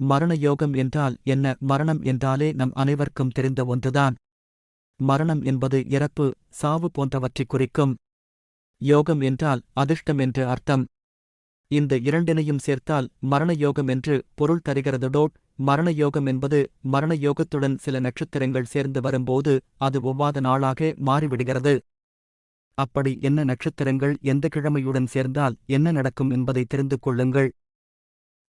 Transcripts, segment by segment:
மரண யோகம் என்றால் என்ன? மரணம் என்றாலே நம் அனைவருக்கும் தெரிந்த ஒன்றுதான். மரணம் என்பது இறப்பு சாவு போன்றவற்றைக் குறிக்கும். யோகம் என்றால் அதிர்ஷ்டம் என்று அர்த்தம். இந்த இரண்டினையும் சேர்த்தால் மரண யோகம் என்று பொருள் தருகிறது. டோட் மரண யோகம் என்பது மரண யோகத்துடன் சில நட்சத்திரங்கள் சேர்ந்து வரும்போது அது ஒவ்வாத நாளாக மாறிவிடுகிறது. அப்படி என்ன நட்சத்திரங்கள் எந்த கிழமையுடன் சேர்ந்தால் என்ன நடக்கும் என்பதை தெரிந்து கொள்ளுங்கள்.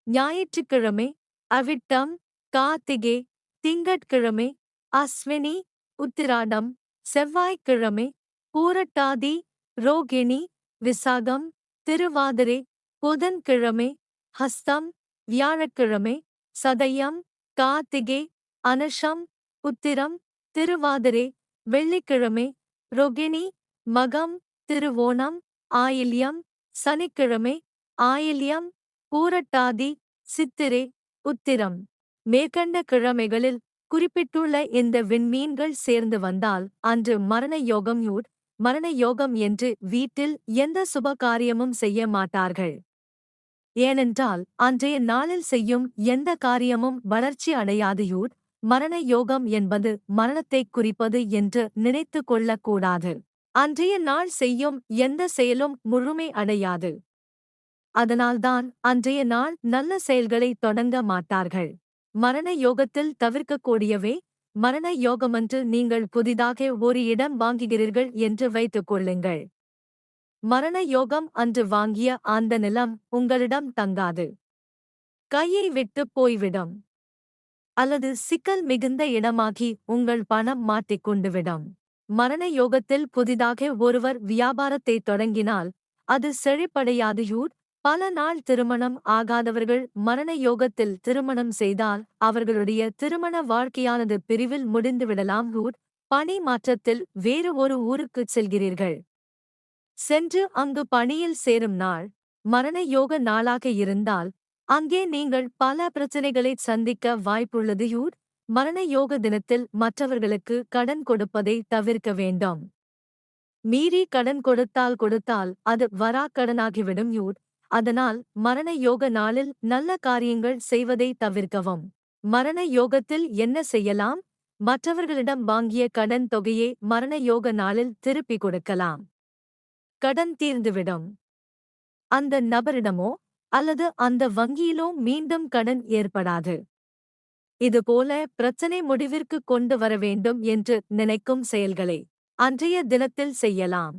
ஞாயிற்றுக்கிழமை அவிட்டம் கார்த்திகே திங்கட்கிழமை அஸ்வினி உத்திராடம் செவ்வாய்க்கிழமை பூரட்டாதி ரோகிணி விசாகம் திருவாதிரை புதன்கிழமை ஹஸ்தம் வியாழக்கிழமை சதயம் கார்த்திகே அனுஷம் உத்திரம் திருவாதிரை வெள்ளிக்கிழமை ரோகிணி மகம் திருவோணம் ஆயில்யம் சனிக்கிழமை ஆயில்யம் பூரட்டாதி சித்திரை உத்திரம். மேற்கண்ட கிழமைகளில் குறிப்பிட்டுள்ள இந்த விண்மீன்கள் சேர்ந்து வந்தால் அன்று மரண யோகம் யூட் மரண யோகம் என்று வீட்டில் எந்த சுப காரியமும் செய்ய மாட்டார்கள். ஏனென்றால் அன்றைய நாளில் செய்யும் எந்த காரியமும் வளர்ச்சி அடையாது யூட் மரண யோகம் என்பது மரணத்தைக் குறிப்பது என்று நினைத்து கொள்ளக்கூடாது. அன்றைய நாள் செய்யும் எந்த செயலும் முழுமை அடையாது. அதனால்தான் அன்றைய நாள் நல்ல செயல்களை தொடங்க மாட்டார்கள். மரண யோகத்தில் தவிர்க்கக்கூடியவை மரண யோகமன்று நீங்கள் புதிதாக ஒரு இடம் வாங்குகிறீர்கள் என்று வைத்துக் கொள்ளுங்கள். மரண யோகம் அன்று வாங்கிய அந்த நிலம் உங்களிடம் தங்காது. கையை விட்டு போய்விடும். அல்லது சிக்கல் மிகுந்த இடமாகி உங்கள் பணம் மாட்டிக்கொண்டுவிடும் மரண யோகத்தில் புதிதாக ஒருவர் வியாபாரத்தை தொடங்கினால் அது செழிப்படையாது யூட் பல நாள் திருமணம் ஆகாதவர்கள் மரண யோகத்தில் திருமணம் செய்தால் அவர்களுடைய திருமண வாழ்க்கையானது பிரிவில் முடிந்துவிடலாம் ஊர் பணி மாற்றத்தில் வேறு ஒரு ஊருக்குச் செல்கிறீர்கள். சென்று அங்கு பணியில் சேரும் நாள் மரண யோக நாளாக இருந்தால் அங்கே நீங்கள் பல பிரச்சனைகளை சந்திக்க வாய்ப்புள்ளது. யூர் மரண யோக தினத்தில் மற்றவர்களுக்கு கடன் கொடுப்பதை தவிர்க்க வேண்டாம். மீறி கடன் கொடுத்தால் கொடுத்தால் அது வராக்கடனாகிவிடும். யூர் அதனால் மரண யோக நாளில் நல்ல காரியங்கள் செய்வதை தவிர்க்கவும். மரண யோகத்தில் என்ன செய்யலாம்? மற்றவர்களிடம் வாங்கிய கடன் தொகையை மரண யோக நாளில் திருப்பிக் கொடுக்கலாம். கடன் தீர்ந்துவிடும். அந்த நபரிடமோ அல்லது அந்த வங்கியிலோ மீண்டும் கடன் ஏற்படாது. இதுபோல பிரச்சனை முடிவிற்கு கொண்டு வர வேண்டும் என்று நினைக்கும் செயல்களை அன்றைய தினத்தில் செய்யலாம்.